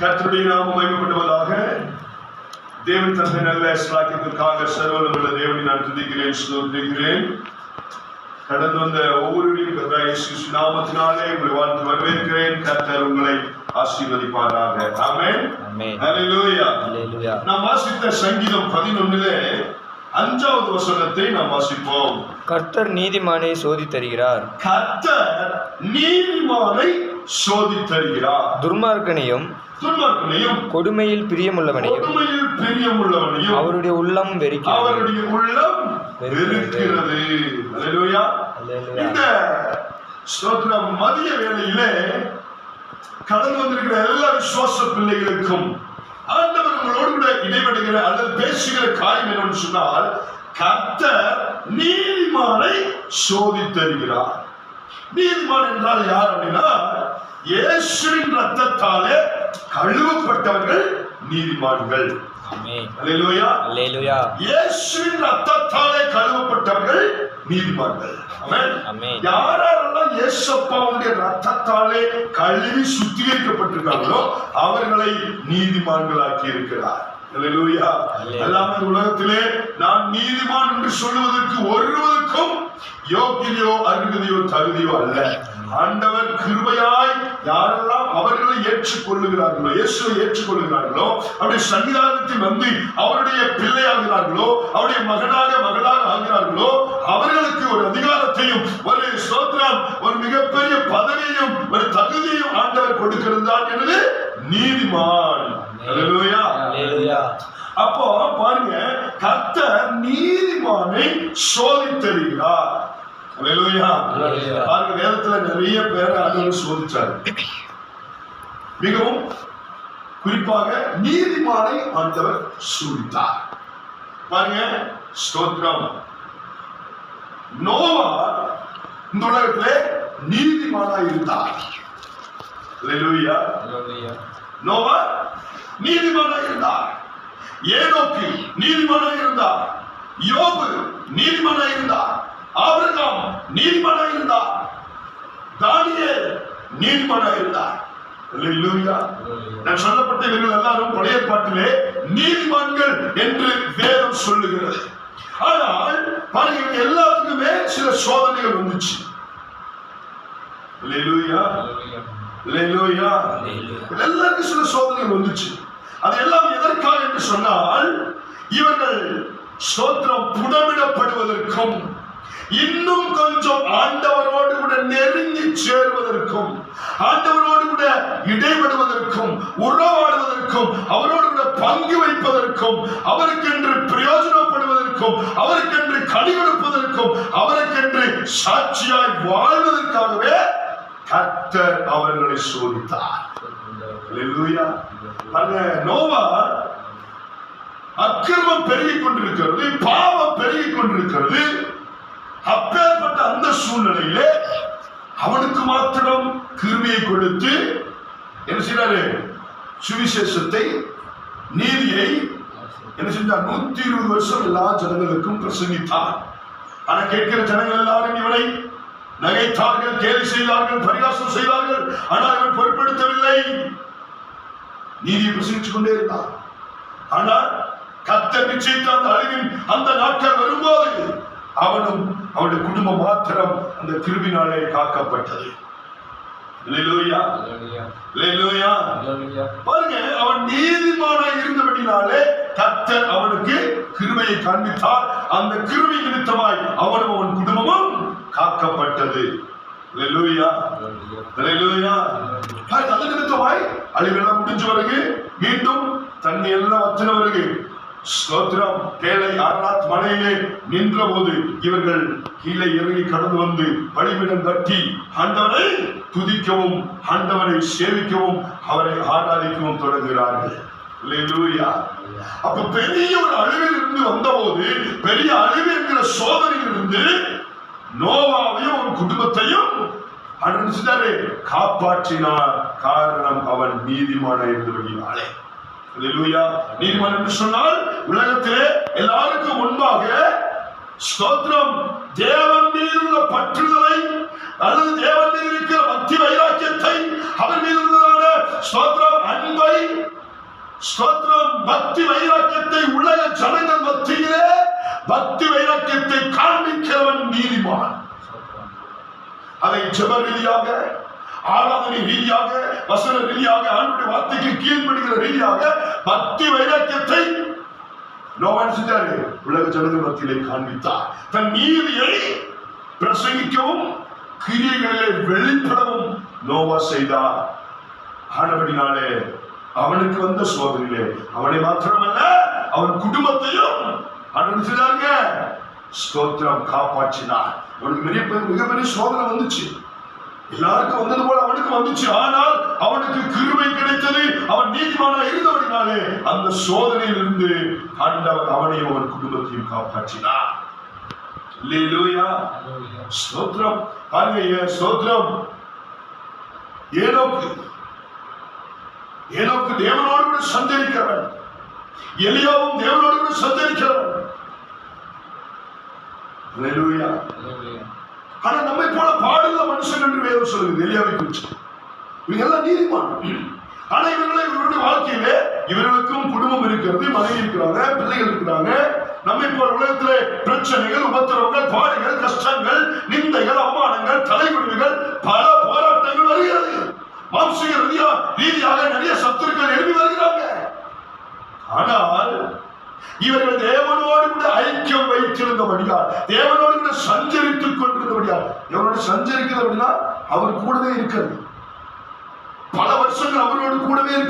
கர்த்தருடைய நாமம் மகிமைப்படுவதாக தேவன் தந்தை நல்ல ஸ்லாக்கியத்திற்காக சர்வலமுள்ள தேவனை நான் துதிக்கிறேன் ஸ்தோத்திரிக்கிறேன். கடந்து வந்த ஒவ்வொருவரையும் கர்த்தர் இயேசு நாமத்தினாலே உங்களை வாழ்த்து வரவேற்கிறேன். கர்த்தர் உங்களை ஆசீர்வதிப்பாராக. அல்லேலூயா நாம் வாசித்த சங்கீதம் பதினொன்னிலே அஞ்சாவது வசனத்தை நாம் வாசிப்போம். கர்த்தர் நீதிமானை சோதித் தருகிறார் கர்த்தர் நீதிமானை சோதித்தருகிறார். துர்மார்க்கனையும் துன்மார்க்கனையும் கொடுமையில் பிரியமுள்ளவனையும் கொடுமையில் பிரியமுள்ளவனையும் அவருடைய உள்ளம் வெறுக்கிறது. அவருடைய உள்ளம் வெறுக்கிறது. அல்லேலூயா. இந்த ஸ்தோத்திரம் மதிய வேளையிலே கடந்து வந்திருக்கிற எல்லா விசுவாச பிள்ளைகளுக்கும் ஆண்டவர் அவர்களோடு கூட இடைபடுகிற அல்லது பேசுகிற காரியம் என்னன்னு சொன்னால் கர்த்தர் நீதிமானை சோதித்தருகிறார். நீதிமான் என்றால் யார் அப்படின்னா இயேசுவின் ரத்தத்தாலே கழுவப்பட்டவர்கள் நீதிமான்கள். இயேசுவின் ரத்தத்தாலே கழுவப்பட்டவர்கள் நீதிமான்கள். யாரெல்லாம் இயேசப்பாவுடைய ரத்தத்தாலே கழுவி சுத்திகரிக்கப்பட்டிருக்காங்களோ அவர்களை நீதிமான்களாக்கி இருக்கிறார் அல்லேலூயா. அல்லேலூயா. அல்லாம இந்த உலகத்திலே நான் நீதிமான் என்று சொல்லுவதற்கு ஒருவருக்கும் யோகியோ அருகதையோ தகுதியோ அல்ல. ஆண்டவர் கிருபையாய் யாரெல்லாம் அவர்களை ஏற்றுக்கொள்ளுகிறார்களோ இயேசுவை ஏற்றுக்கொள்ளுகிறார்களோ அவருடைய சன்னிதானத்தில் வந்து அவருடைய பிள்ளையாகிறார்களோ அவருடைய மகனாக மகளாக ஆகிறார்களோ அவர்களுக்கு ஒரு அதிகாரத்தையும் ஒரு ஸ்தோத்திரம் ஒரு மிகப்பெரிய பதவியையும் ஒரு தகுதியையும் ஆண்டவர் கொடுக்கிறார் என்பது நீதிமான். அல்லேலூயா அல்லேலூயா அப்போ பாருங்க கர்த்தர் நீதிமானை சோதித்தருகிறார். பாருங்க வேதத்துல நிறைய பேரை ஆண்டவர் சோதிச்சாரு. மிகவும் குறிப்பாக நீதிமானை ஆண்டவர் சோதித்தார். பாருங்க ஸ்தோத்திரம். நோவா இந்த உலகத்திலே நீதிமானா இருந்தார். நோவா நீதிமானாக இருந்தார். ஏனோக்கு நீதிமானாக இருந்தார். யோபு நீதிமானாக இருந்தார். ஆபிரகாம் நீதிமானாக இருந்தார். தானியேல் நீதிமானாக இருந்தார். நான் சொல்லப்பட்ட இவர்கள் எல்லாரும் பழைய பாட்டிலே நீதிமான்கள் என்று வேதம் சொல்லுகிறது. ஆனால் பாருங்க எல்லாத்துக்குமே சில சோதனைகள் வந்துச்சு. எல்லாருக்கும் சில சோதனைகள் வந்துச்சு. அது எல்லாம் எதற்காக என்று சொன்னால் இவர்கள் ஸ்தோத்திரம் புடமிடப்படுவதற்கும் இன்னும் கொஞ்சம் ஆண்டவரோடு கூட நெருங்கி சேருவதற்கும் ஆண்டவரோடு கூட இடைபடுவதற்கும் உறவாடுவதற்கும் அவரோடு கூட பங்கு வைப்பதற்கும் அவருக்கென்று பிரயோஜனப்படுவதற்கும் அவருக்கென்று கனி கொடுப்பதற்கும் அவருக்கென்று சாட்சியாய் வாழ்வதற்காகவே கர்த்தர் அவர்களை சோதித்தார். நோவா அக்கிரமம் பெருகிக் கொண்டிருக்கிறது பாவம் பெருகிக் கொண்டிருக்கிறது. அப்பேற்பட்ட அந்த சூழ்நிலையிலே அவனுக்கு மாத்திரம் கிருமியை கொடுத்து என்ன செய்றாரு? சுவிசேஷத்தை நீதியை என்ன செஞ்சார்? நூத்தி இருபது வருஷம் எல்லா ஜனங்களுக்கும் பிரசங்கித்தார். ஆனா கேட்கிற ஜனங்கள் எல்லாரும் இவனை நகைத்தார்கள் கேலி செய்தார்கள் பரிகாசம் செய்தார்கள். ஆனால் இவன் பொருட்படுத்தவில்லை. நீதியை பிரசங்கிச்சு கொண்டே இருந்தார். ஆனால் கத்த நிச்சயித்த அந்த அழிவின் அந்த நாட்கள் வரும்போது அவனும் அவனுடைய குடும்பம் மாத்திரம் அந்த கிருபினாலே காக்கப்பட்டது. பாருங்க அவன் நீதிமானாய் இருந்தபடினாலே கர்த்தர் அவனுக்கு கிருபையை காண்பித்தார். அந்த கிருபை நிமித்தமாய் அவனும் அவன் குடும்பமும் காக்கப்பட்டது. அது நிமித்தமாய் அழிவெல்லாம் முடிஞ்ச பிறகு மீண்டும் தண்ணி எல்லாம் வத்தின பிறகு ஸ்தோத்திரம். பேலை ஆராத் மலையிலே நின்ற போது இவர்கள் கீழே இறங்கி கடந்து வந்து பலிபீடம் கட்டி ஆண்டவரை துதிக்கவும் ஆண்டவரை சேவிக்கவும் அவரை ஆராதிக்கவும் தொடங்குகிறார்கள். அப்ப பெரிய ஒரு அழிவில் இருந்து வந்தபோது பெரிய அழிவு என்கிற சோதனையில் இருந்து நோவாவையும் அவன் குடும்பத்தையும் காப்பாற்றினார். காரணம் அவன் நீதிமான என்று அல்லேலூயா நீதிமன்றம் என்று சொன்னால் உலகத்திலே எல்லாருக்கும் முன்பாக ஸ்தோத்திரம். தேவன் மீது உள்ள பற்றுதலை அல்லது தேவன் மீது இருக்கிற பக்தி வைராக்கியத்தை அவர் மீது உள்ளதான ஸ்தோத்திரம் அன்பை ஸ்தோத்திரம் பக்தி வைராக்கியத்தை உலக ஜனங்கள் மத்தியிலே பக்தி வைராக்கியத்தை காண்பிக்கிறவன் நீதிமான். அதை ஜெப ரீதியாக ஆராதனை ரீதியாக வசன ரீதியாக ஆண்டுடைய வார்த்தை கீழ்ப்படுகிற ரீதியாக பக்தி வைராக்கியத்தை நோவான் செஞ்சாரு உலக ஜனங்கள் மத்தியிலே காண்பித்தார். தன் நீதியை பிரசங்கிக்கவும் கிரியைகளிலே வெளிப்படவும் நோவா செய்தார். ஆனபடினாலே அவனுக்கு வந்த சோதனையிலே அவனை மாத்திரமல்ல அவன் குடும்பத்தையும் அவன் செய்தாருங்க ஸ்தோத்திரம் காப்பாற்றினார். அவனுக்கு பெரிய மிகப்பெரிய சோதனை வந்துச்சு. எல்லாருக்கும் வந்தது போல அவனுக்கு வந்துச்சு. ஆனால் அவனுக்கு கிருமை கிடைத்தது. அவன் நீதிமானா இருந்தவனாலே அந்த சோதனையிலிருந்து ஆண்டவர் அவனையும் அவன் குடும்பத்தையும் காப்பாற்றினார். அல்லேலூயா. ஹalleluya பாருங்க ஸ்தோத்திரம். ஏனோக்கு ஏனோக்கு தேவனோடு கூட சஞ்சரிக்கிறவன். எலியாவும் தேவனோடு கூட ஆனா நம்மை போல பாடுள்ள மனுஷன் என்று வேதம் சொல்லுது எலியாவை குறிச்சு. இவங்க எல்லாம் நீதிமான். ஆனா இவர்களை இவருடைய வாழ்க்கையிலே இவர்களுக்கும் குடும்பம் இருக்கிறது மனைவி இருக்கிறாங்க பிள்ளைகள் இருக்கிறாங்க. நம்மை போல உலகத்திலே பிரச்சனைகள் உபத்திரவங்கள் பாடுகள் கஷ்டங்கள் நிந்தைகள் அவமானங்கள் தலைகுடிவுகள் பல போராட்டங்கள் வருகிறது. மாம்சிக ரீதியாக நிறைய சத்துருக்கள் எழுதி வருகிறாங்க. ஆனால் இவர்கள் தேவனோடு கூட ஐக்கியம் வைத்திருந்தபடியால் தேவனோடு கூட சஞ்சரித்துக் கொண்டிருந்தபடியால் இவனோடு சஞ்சரிக்கிறது அப்படின்னா அவர் கூடவே இருக்கிறது. பல வருஷங்கள் அவரோடு கூடவே இருக்கிறது.